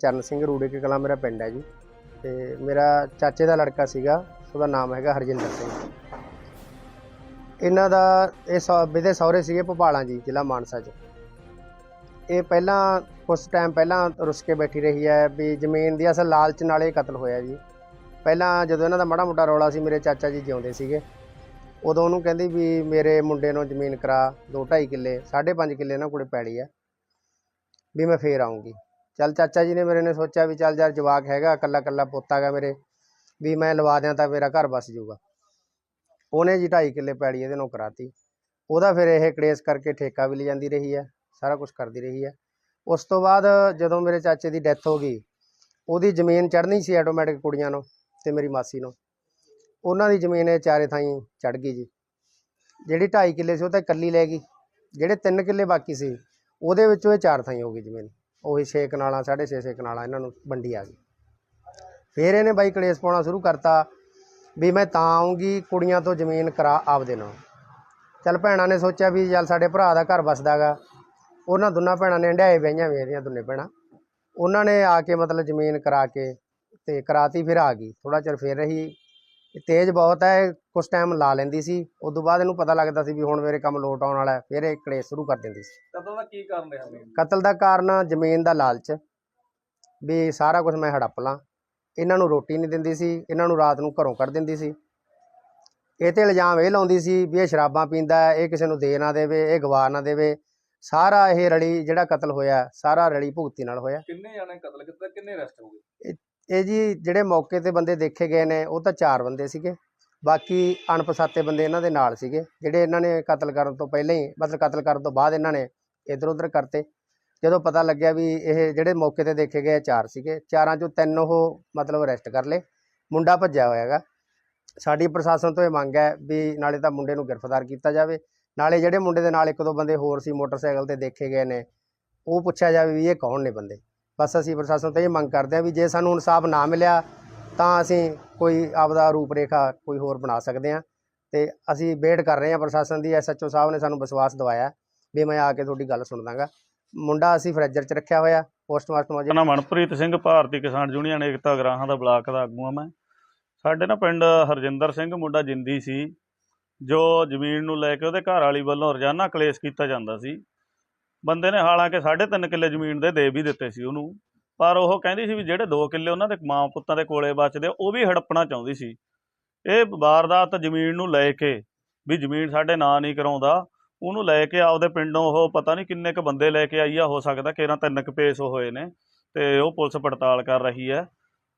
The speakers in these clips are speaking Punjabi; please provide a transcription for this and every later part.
ਚਰਨ ਸਿੰਘ ਰੂੜੇ ਕੇ ਕਲਾ ਮੇਰਾ ਪਿੰਡ ਹੈ ਜੀ। ਤੇ ਮੇਰਾ ਚਾਚੇ ਦਾ ਲੜਕਾ ਸੀਗਾ, ਉਹਦਾ ਨਾਮ ਹੈਗਾ ਹਰਜਿੰਦਰ ਸਿੰਘ। ਇਹਨਾਂ ਦਾ ਇਹ ਸੌ- ਇਹਦੇ ਸਹੁਰੇ ਸੀਗੇ ਭੋਪਾਲਾਂ ਜੀ, ਜ਼ਿਲ੍ਹਾ ਮਾਨਸਾ 'ਚ। ਇਹ ਪਹਿਲਾਂ ਕੁਝ ਟਾਈਮ ਪਹਿਲਾਂ ਰੁਸ ਕੇ ਬੈਠੀ ਰਹੀ ਹੈ ਵੀ ਜ਼ਮੀਨ ਦੀ ਅਸਲ ਲਾਲਚ ਨਾਲ ਇਹ ਕਤਲ ਹੋਇਆ ਜੀ। ਪਹਿਲਾਂ ਜਦੋਂ ਇਹਨਾਂ ਦਾ ਮਾੜਾ ਮੋਟਾ ਰੌਲਾ ਸੀ, ਮੇਰੇ ਚਾਚਾ ਜੀ ਜਿਉਂਦੇ ਸੀਗੇ। ਉਦੋਂ ਉਹਨੂੰ ਕਹਿੰਦੀ ਵੀ ਮੇਰੇ ਮੁੰਡੇ ਨੂੰ ਜ਼ਮੀਨ ਕਰਾ 2.5 ਕਿੱਲੇ 5.5 ਕਿੱਲੇ ਇਹਨਾਂ ਕੋਲੇ ਪੈੜੀ ਆ ਵੀ ਮੈਂ ਫੇਰ ਆਉਂਗੀ ਚੱਲ ਚਾਚਾ ਜੀ ਨੇ ਮੇਰੇ ਨੇ ਸੋਚਿਆ ਵੀ ਚੱਲ ਯਾਰ ਜਵਾਕ ਹੈਗਾ, ਇਕੱਲਾ ਇਕੱਲਾ ਪੋਤਾ ਗਾ ਮੇਰੇ, ਵੀ ਮੈਂ ਲਵਾ ਦਿਆਂ ਤਾਂ ਮੇਰਾ ਘਰ ਬਸ ਜਾਊਗਾ। ਉਹਨੇ ਜੀ 2.5 ਕਿੱਲੇ ਪੈੜੀ ਇਹਦੇ ਨੂੰ ਕਰਾਤੀ। ਉਹਦਾ ਫਿਰ ਇਹ ਕਲੇਸ਼ ਕਰਕੇ ਠੇਕਾ ਵੀ ਲੈ ਜਾਂਦੀ ਰਹੀ ਹੈ, ਸਾਰਾ ਕੁਝ ਕਰਦੀ ਰਹੀ ਹੈ। ਉਸ ਤੋਂ ਬਾਅਦ ਜਦੋਂ ਮੇਰੇ ਚਾਚੇ ਦੀ ਡੈਥ ਹੋ ਗਈ, ਉਹਦੀ ਜ਼ਮੀਨ ਚੜ੍ਹਨੀ ਸੀ ਆਟੋਮੈਟਿਕ ਕੁੜੀਆਂ ਨੂੰ ਤੇ ਮੇਰੀ ਮਾਸੀ ਨੂੰ। ਉਹਨਾਂ ਦੀ ਜ਼ਮੀਨ ਇਹ ਚਾਰੇ ਥਾਈਂ ਚੜ੍ਹ ਗਈ ਜੀ। ਜਿਹੜੀ 2.5 ਕਿੱਲੇ ਸੀ ਉਹ ਤਾਂ ਇਕੱਲੀ ਲੈ ਗਈ, ਜਿਹੜੇ 3 ਕਿੱਲੇ ਬਾਕੀ ਸੀ, ਉਹਦੇ ਵਿੱਚੋਂ ਇਹ ਚਾਰ ਥਾਈਂ ਹੋ ਗਈ ਜ਼ਮੀਨ। ਉਹੀ ਛੇ ਕਨਾਲਾਂ, ਸਾਢੇ ਛੇ ਛੇ ਕਨਾਲਾਂ ਇਹਨਾਂ ਨੂੰ ਵੰਡੀ ਆ ਗਈ। ਫਿਰ ਇਹਨੇ ਬਾਈ ਕਲੇਸ਼ ਪਾਉਣਾ ਸ਼ੁਰੂ ਕਰਤਾ ਵੀ ਮੈਂ ਤਾਂ ਆਉਂਗੀ ਕੁੜੀਆਂ ਤੋਂ ਜ਼ਮੀਨ ਕਰਾ ਆਪਦੇ ਨਾਲ। ਚੱਲ ਭੈਣਾਂ ਨੇ ਸੋਚਿਆ ਵੀ ਚੱਲ ਸਾਡੇ ਭਰਾ ਦਾ ਘਰ ਵਸਦਾਗਾ। ਉਹਨਾਂ ਦੋਨਾਂ ਭੈਣਾਂ ਨੇ ਹੰਡਾਏ ਵਈਆਂ ਵੀ ਇਹਦੀਆਂ ਦੋਨੇ ਭੈਣਾਂ। ਉਹਨਾਂ ਨੇ ਆ ਕੇ ਮਤਲਬ ਜ਼ਮੀਨ ਕਰਾ ਕੇ ਤੇ ਕਰਾਤੀ, ਫਿਰ ਆ ਗਈ। ਥੋੜਾ ਚਿਰ ਫਿਰ ਰਹੀ। ਇਹ ਤੇਜ਼ ਬਹੁਤ ਹੈ ਕੁਝ ਟਾਈਮ ਲਾ ਲੈਂਦੀ ਸੀ। ਉਸ ਤੋਂ ਬਾਅਦ ਇਹਨੂੰ ਪਤਾ ਲੱਗਦਾ ਸੀ ਵੀ ਹੁਣ ਮੇਰੇ ਕੰਮ ਲੋਟ ਆਉਣ ਵਾਲਾ ਹੈ ਫਿਰ ਇਹ ਕਲੇਸ਼ ਸ਼ੁਰੂ ਕਰ ਦਿੰਦੀ ਸੀ। ਕਦੋਂ ਦਾ ਕੀ ਕਾਰਨ ਰਿਹਾ ਮੇਨ ਕਤਲ ਦਾ ਕਾਰਨ ਜ਼ਮੀਨ ਦਾ ਲਾਲਚ ਵੀ ਸਾਰਾ ਕੁਝ ਮੈਂ ਹੜੱਪ ਲਾਂ। ਇਹਨਾਂ ਨੂੰ ਰੋਟੀ ਨਹੀਂ ਦਿੰਦੀ ਸੀ ਇਹਨਾਂ ਨੂੰ ਰਾਤ ਨੂੰ ਘਰੋਂ ਕੱਢ ਦਿੰਦੀ ਸੀ। ਇਹ ਤੇ ਇਲਜ਼ਾਮ ਇਹ ਲਾਉਂਦੀ ਸੀ ਵੀ ਇਹ ਸ਼ਰਾਬਾਂ ਪੀਂਦਾ ਹੈ ਇਹ ਕਿਸੇ ਨੂੰ ਦੇ ਨਾ ਦੇਵੇ ਇਹ ਗਵਾ ਨਾ ਦੇਵੇ। ਸਾਰਾ ਇਹ ਰਲੀ ਜਿਹੜਾ ਕਤਲ ਹੋਇਆ ਸਾਰਾ ਰਲੀ ਭੁਗਤੀ ਨਾਲ ਹੋਇਆ। ਕਿੰਨੇ ਜਾਣੇ ਕਤਲ ਕੀਤਾ ਕਿੰਨੇ ਅਰੈਸਟ ਹੋ ਗਏ? ਇਹ ਇਹ ਜੀ ਜਿਹੜੇ ਮੌਕੇ ਤੇ ਬੰਦੇ ਦੇਖੇ ਗਏ ਨੇ, ਉਹ ਤਾਂ ਚਾਰ ਬੰਦੇ ਸੀਗੇ। ਬਾਕੀ ਅਣਪਛਾਤੇ ਬੰਦੇ ਇਹਨਾਂ ਦੇ ਨਾਲ ਸੀਗੇ, ਜਿਹੜੇ ਇਹਨਾਂ ਨੇ ਕਤਲ ਕਰਨ ਤੋਂ ਪਹਿਲਾਂ ਹੀ, ਮਤਲਬ ਕਤਲ ਕਰਨ ਤੋਂ ਬਾਅਦ ਇਹਨਾਂ ਨੇ ਇਧਰ ਉਧਰ ਕਰਤੇ। ਜਦੋਂ ਪਤਾ ਲੱਗਿਆ ਵੀ ਇਹ ਜਿਹੜੇ ਮੌਕੇ ਤੇ ਦੇਖੇ ਗਏ ਚਾਰ ਸੀਗੇ। ਚਾਰਾਂ ਚੋਂ ਤਿੰਨ ਉਹ ਮਤਲਬ ਅਰੈਸਟ ਕਰ ਲਏ। ਮੁੰਡਾ ਭੱਜਿਆ ਹੋਇਆ ਹੈਗਾ। ਸਾਡੀ ਪ੍ਰਸ਼ਾਸਨ ਤੋਂ ਇਹ ਮੰਗ ਹੈ ਵੀ ਨਾਲੇ ਤਾਂ ਮੁੰਡੇ ਨੂੰ ਗ੍ਰਿਫਤਾਰ ਕੀਤਾ ਜਾਵੇ। ਨਾਲੇ ਜਿਹੜੇ ਮੁੰਡੇ ਦੇ ਨਾਲ ਇੱਕ ਦੋ ਬੰਦੇ ਹੋਰ ਸੀ ਮੋਟਰਸਾਈਕਲ ਤੇ ਦੇਖੇ ਗਏ ਨੇ, ਉਹ ਪੁੱਛਿਆ ਜਾਵੇ ਵੀ ਇਹ ਕੌਣ ਨੇ ਬੰਦੇ। ਬਸ ਅਸੀਂ ਪ੍ਰਸ਼ਾਸਨ ਤੋਂ ਇਹ ਮੰਗ ਕਰਦੇ ਹਾਂ ਵੀ ਜੇ ਸਾਨੂੰ ਇਨਸਾਫ ਨਾ ਮਿਲਿਆ ਤਾਂ ਅਸੀਂ ਕੋਈ ਆਪਦਾ ਰੂਪ ਰੇਖਾ ਕੋਈ ਹੋਰ ਬਣਾ ਸਕਦੇ ਹਾਂ। ਤੇ ਅਸੀਂ ਵੇਟ ਕਰ ਰਹੇ ਹਾਂ ਪ੍ਰਸ਼ਾਸਨ ਦੀ ਐਸਐਚਓ ਸਾਹਿਬ ਨੇ ਸਾਨੂੰ ਵਿਸ਼ਵਾਸ ਦਵਾਇਆ ਵੀ ਮੈਂ ਆ ਕੇ ਤੁਹਾਡੀ ਗੱਲ ਸੁਣ ਦਾਂਗਾ। ਮੁੰਡਾ ਅਸੀਂ ਫਰੈਜਰ 'ਚ ਰੱਖਿਆ ਹੋਇਆ, ਪੋਸਟਮਾਰਟਮ ਅਜੇ ਮੇਰਾ ਮਨਪ੍ਰੀਤ ਸਿੰਘ ਭਾਰਤੀ ਕਿਸਾਨ ਯੂਨੀਅਨ, ਏਕਤਾ ਗ੍ਰਾਹਾਂ ਦਾ ਬਲਾਕ ਦਾ ਆਗੂ ਹਾਂ ਮੈਂ। ਸਾਡੇ ਨਾ ਪਿੰਡ ਹਰਜਿੰਦਰ ਸਿੰਘ, ਮੁੰਡਾ ਜਿੰਦੀ ਸੀ, ਜੋ ਜ਼ਮੀਨ ਨੂੰ ਲੈ ਕੇ ਉਹਦੇ ਘਰ ਵਾਲੀ ਵੱਲੋਂ ਰੋਜ਼ਾਨਾ ਕਲੇਸ਼ ਕੀਤਾ ਜਾਂਦਾ ਸੀ। ਬੰਦੇ ਨੇ ਹਾਲਾਂਕਿ 3.5 ਕਿੱਲੇ ਜ਼ਮੀਨ ਦੇ ਦੇ ਵੀ ਦਿੱਤੇ ਸੀ ਉਹਨੂੰ ਪਰ ਉਹ ਕਹਿੰਦੀ ਸੀ ਵੀ ਜਿਹੜੇ 2 ਕਿੱਲੇ ਉਹਨਾਂ ਦੇ ਮਾਂ ਪੁੱਤਾਂ ਦੇ ਕੋਲੇ ਬਚਦੇ ਆ, ਉਹ ਵੀ ਹੜੱਪਣਾ ਚਾਹੁੰਦੀ ਸੀ ਇਹ ਵਾਰਦਾਤ ਜ਼ਮੀਨ ਨੂੰ ਲੈ ਕੇ ਵੀ ਜ਼ਮੀਨ ਸਾਡੇ ਨਾਂ ਨਹੀਂ ਕਰਾਉਂਦਾ ਉਹਨੂੰ ਲੈ ਕੇ ਆਪਦੇ ਪਿੰਡੋਂ ਉਹ ਪਤਾ ਨਹੀਂ ਕਿੰਨੇ ਕ ਬੰਦੇ ਲੈ ਕੇ ਆਈ ਆ ਹੋ ਸਕਦਾ ਕਿਹੜਾ ਤਿੰਨ ਕ ਪੇਸ਼ ਹੋਏ ਨੇ ਤੇ ਉਹ ਪੁਲਿਸ ਪੜਤਾਲ ਕਰ ਰਹੀ ਹੈ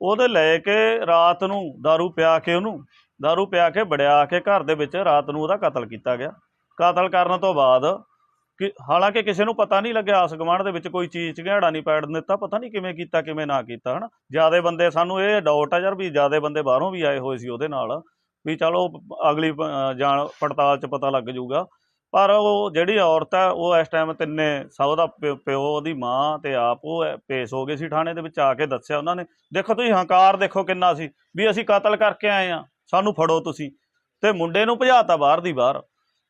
ਉਹਦੇ ਲੈ ਕੇ ਰਾਤ ਨੂੰ दारू ਪਿਆ ਕੇ ਉਹਨੂੰ दारू ਪਿਆ ਕੇ ਵੜਿਆ ਕੇ ਘਰ ਦੇ ਵਿੱਚ ਰਾਤ ਨੂੰ ਉਹਦਾ ਕਤਲ ਕੀਤਾ ਗਿਆ ਕਤਲ ਕਰਨ ਤੋਂ ਬਾਅਦ ਕਿ ਹਾਲਾਂਕਿ ਕਿਸੇ ਨੂੰ ਪਤਾ ਨਹੀਂ ਲੱਗਿਆ ਆਸ ਗੁਆਂਢ ਦੇ ਵਿੱਚ ਕੋਈ ਚੀਜ਼ ਚਿਹੜਾ ਨਹੀਂ ਪੈੜ ਦਿੱਤਾ ਪਤਾ ਨਹੀਂ ਕਿਵੇਂ ਕੀਤਾ ਕਿਵੇਂ ਨਾ ਕੀਤਾ ਹਨਾ? ਜਿਆਦੇ ਬੰਦੇ ਸਾਨੂੰ ਇਹ ਡਾਊਟ ਆ ਯਾਰ ਵੀ ਜਿਆਦੇ ਬੰਦੇ ਬਾਹਰੋਂ ਵੀ ਆਏ ਹੋਏ ਸੀ ਉਹਦੇ ਨਾਲ ਵੀ ਚਲੋ ਅਗਲੀ ਜਾਣ ਪੜਤਾਲ 'ਚ ਪਤਾ ਲੱਗ ਜਾਊਗਾ। ਪਰ ਉਹ ਜਿਹੜੀ ਔਰਤ ਹੈ ਉਹ ਇਸ ਟਾਈਮ ਤਿੰਨੇ ਸਭ ਦਾ ਪਿਓ ਪਿਓ, ਉਹਦੀ ਮਾਂ ਤੇ ਆਪ ਉਹ ਪੇਸ਼ ਹੋ ਗਏ ਸੀ ਥਾਣੇ ਦੇ ਵਿੱਚ ਆ ਕੇ ਦੱਸਿਆ ਉਹਨਾਂ ਨੇ ਦੇਖੋ ਤੁਸੀਂ ਹੰਕਾਰ ਦੇਖੋ ਕਿੰਨਾ ਸੀ ਵੀ ਅਸੀਂ ਕਤਲ ਕਰਕੇ ਆਏ ਆ ਸਾਨੂੰ ਫੜੋ ਤੁਸੀਂ। ਤੇ ਮੁੰਡੇ ਨੂੰ ਭਜਾਤਾ ਬਾਹਰ ਦੀ ਬਾਹਰ।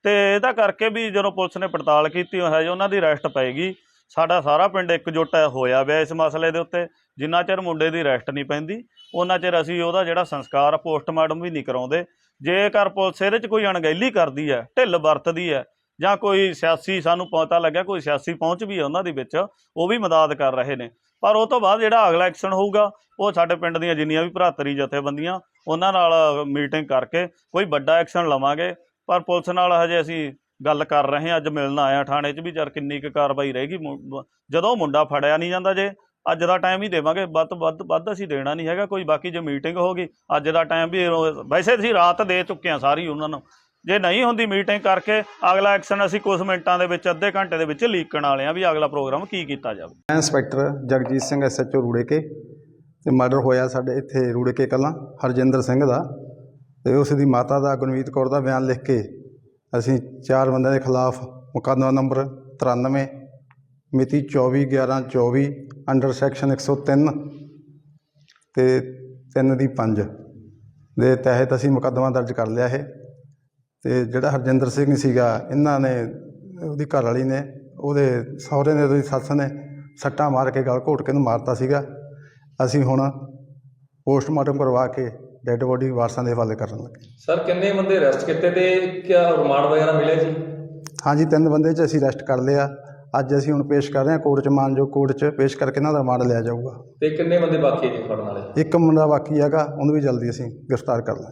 ਤੇ ਇਹਦਾ ਕਰਕੇ ਵੀ ਜਦੋਂ ਪੁਲਿਸ ਨੇ ਪੜਤਾਲ ਕੀਤੀ ਹੋਇਆ ਜੇ, ਉਹਨਾਂ ਦੀ ਅਰੈਸਟ ਪਏਗੀ ਸਾਡਾ ਸਾਰਾ ਪਿੰਡ ਇਕਜੁੱਟ ਹੋਇਆ ਪਿਆ ਇਸ ਮਸਲੇ ਦੇ ਉੱਤੇ। ਜਿੰਨਾ ਚਿਰ ਮੁੰਡੇ ਦੀ ਅਰੈਸਟ ਨਹੀਂ ਪੈਂਦੀ ਉਹਨਾਂ ਚਿਰ ਅਸੀਂ ਉਹਦਾ ਜਿਹੜਾ ਸੰਸਕਾਰ ਪੋਸਟਮਾਰਟਮ ਵੀ ਨਹੀਂ ਕਰਾਉਂਦੇ। ਜੇਕਰ ਪੁਲਿਸ ਇਹਦੇ 'ਚ ਕੋਈ ਅਣਗਹਿਲੀ ਕਰਦੀ ਹੈ, ਢਿੱਲ ਵਰਤਦੀ ਹੈ, ਜਾਂ ਕੋਈ ਸਿਆਸੀ ਸਾਨੂੰ ਪਤਾ ਲੱਗਿਆ, ਕੋਈ ਸਿਆਸੀ ਪਹੁੰਚ ਵੀ ਹੈ ਉਹਨਾਂ ਦੇ ਵਿੱਚ, ਉਹ ਵੀ ਮਦਦ ਕਰ ਰਹੇ ਨੇ। ਪਰ ਉਹ ਤੋਂ ਬਾਅਦ ਜਿਹੜਾ ਅਗਲਾ ਐਕਸ਼ਨ ਹੋਊਗਾ, ਉਹ ਸਾਡੇ ਪਿੰਡ ਦੀਆਂ ਜਿੰਨੀਆਂ ਵੀ ਭਰਾਤਰੀ ਜਥੇਬੰਦੀਆਂ, ਉਹਨਾਂ ਨਾਲ ਮੀਟਿੰਗ ਕਰਕੇ ਕੋਈ ਵੱਡਾ ਐਕਸ਼ਨ ਲਵਾਂਗੇ। ਪਰ ਪੁਲਿਸ ਨਾਲ ਹਜੇ ਅਸੀਂ ਗੱਲ ਕਰ ਰਹੇ ਹਾਂ, ਅੱਜ ਮਿਲਣ ਆਇਆ ਥਾਣੇ 'ਚ ਵੀ ਯਾਰ ਕਿੰਨੀ ਕੁ ਕਾਰਵਾਈ ਰਹੇਗੀ। ਜਦੋਂ ਮੁੰਡਾ ਫੜਿਆ ਨਹੀਂ ਜਾਂਦਾ ਜੇ, ਅੱਜ ਦਾ ਟਾਈਮ ਹੀ ਦੇਵਾਂਗੇ, ਵੱਧ ਤੋਂ ਵੱਧ ਵੱਧ ਅਸੀਂ ਦੇਣਾ ਨਹੀਂ ਹੈਗਾ, ਕੋਈ ਬਾਕੀ ਜੇ ਮੀਟਿੰਗ ਹੋ ਗਈ, ਅੱਜ ਦਾ ਟਾਈਮ ਵੀ ਵੈਸੇ ਅਸੀਂ ਰਾਤ ਦੇ ਚੁੱਕੇ ਹਾਂ ਸਾਰੀ ਉਹਨਾਂ ਨੂੰ। ਜੇ ਨਹੀਂ ਹੁੰਦੀ ਮੀਟਿੰਗ ਕਰਕੇ, ਅਗਲਾ ਐਕਸ਼ਨ ਅਸੀਂ ਕੁਝ ਮਿੰਟਾਂ ਦੇ ਵਿੱਚ, ਅੱਧੇ ਘੰਟੇ ਦੇ ਵਿੱਚ ਲੀਕਣ ਵਾਲੇ ਆ ਵੀ ਅਗਲਾ ਪ੍ਰੋਗਰਾਮ ਕੀ ਕੀਤਾ ਜਾਵੇ। ਮੈਂ ਇੰਸਪੈਕਟਰ ਜਗਜੀਤ ਸਿੰਘ ਐਸਐਚਓ ਰੂੜੇਕੇ, ਤੇ ਮਰਡਰ ਹੋਇਆ ਸਾਡੇ ਇੱਥੇ ਰੂੜੇਕੇ ਕਲਾਂ, ਹਰਜਿੰਦਰ ਸਿੰਘ ਦਾ। ਤੇ ਉਸ ਦੀ ਮਾਤਾ ਦਾ ਗੁਰਮੀਤ ਕੌਰ ਦਾ ਬਿਆਨ ਲਿਖ ਕੇ ਅਸੀਂ ਚਾਰ ਬੰਦਿਆਂ ਦੇ ਖਿਲਾਫ ਮੁਕੱਦਮਾ ਨੰਬਰ 93 ਮਿਤੀ 24 11 24 ਅੰਡਰ ਸੈਕਸ਼ਨ 103 ਤੇ 3 ਦੀ 5 ਦੇ ਤਹਿਤ ਅਸੀਂ ਮੁਕੱਦਮਾ ਦਰਜ ਕਰ ਲਿਆ ਹੈ ਤੇ ਜਿਹੜਾ ਹਰਜਿੰਦਰ ਸਿੰਘ ਸੀਗਾ, ਇਹਨਾਂ ਨੇ ਉਹਦੀ ਘਰ ਵਾਲੀ ਨੇ, ਉਹਦੇ ਸਹੁਰੇ ਨੇ, ਉਹਦੀ ਸੱਸ ਨੇ ਸੱਟਾਂ ਮਾਰ ਕੇ ਗਲ ਘੋਟ ਕੇ ਨੂੰ ਮਾਰਤਾ ਸੀਗਾ। ਅਸੀਂ ਹੁਣ ਪੋਸਟਮਾਰਟਮ ਕਰਵਾ ਕੇ ਡੈੱਡ ਬੋਡੀ ਵਾਰਸਾਂ ਦੇ ਹਵਾਲੇ ਕਰਨ ਲੱਗੇ। ਸਰ ਕਿੰਨੇ ਬੰਦੇ ਅਰੈਸਟ ਕੀਤੇ ਤੇ ਕਿਆ ਰਿਮਾਂਡ ਵਗੈਰਾ ਮਿਲਿਆ ਜੀ? ਹਾਂਜੀ ਤਿੰਨ ਬੰਦੇ 'ਚ ਅਸੀਂ ਅਰੈਸਟ ਕਰ ਲਿਆ। ਅੱਜ ਅਸੀਂ ਹੁਣ ਪੇਸ਼ ਕਰ ਰਹੇ ਹਾਂ ਕੋਰਟ 'ਚ ਮਾਨਜੋਗ ਕੋਰਟ 'ਚ ਪੇਸ਼ ਕਰਕੇ ਇਹਨਾਂ ਦਾ ਰਿਮਾਂਡ ਲਿਆ ਜਾਊਗਾ। ਤੇ ਕਿੰਨੇ ਬੰਦੇ ਬਾਕੀ ਹੈ ਜੀ ਫੜਨ ਵਾਲੇ? ਇੱਕ ਮੁੰਡਾ ਬਾਕੀ ਹੈਗਾ ਉਹਨੂੰ ਵੀ ਜਲਦੀ ਅਸੀਂ ਗ੍ਰਿਫਤਾਰ ਕਰ ਲਾਂਗੇ।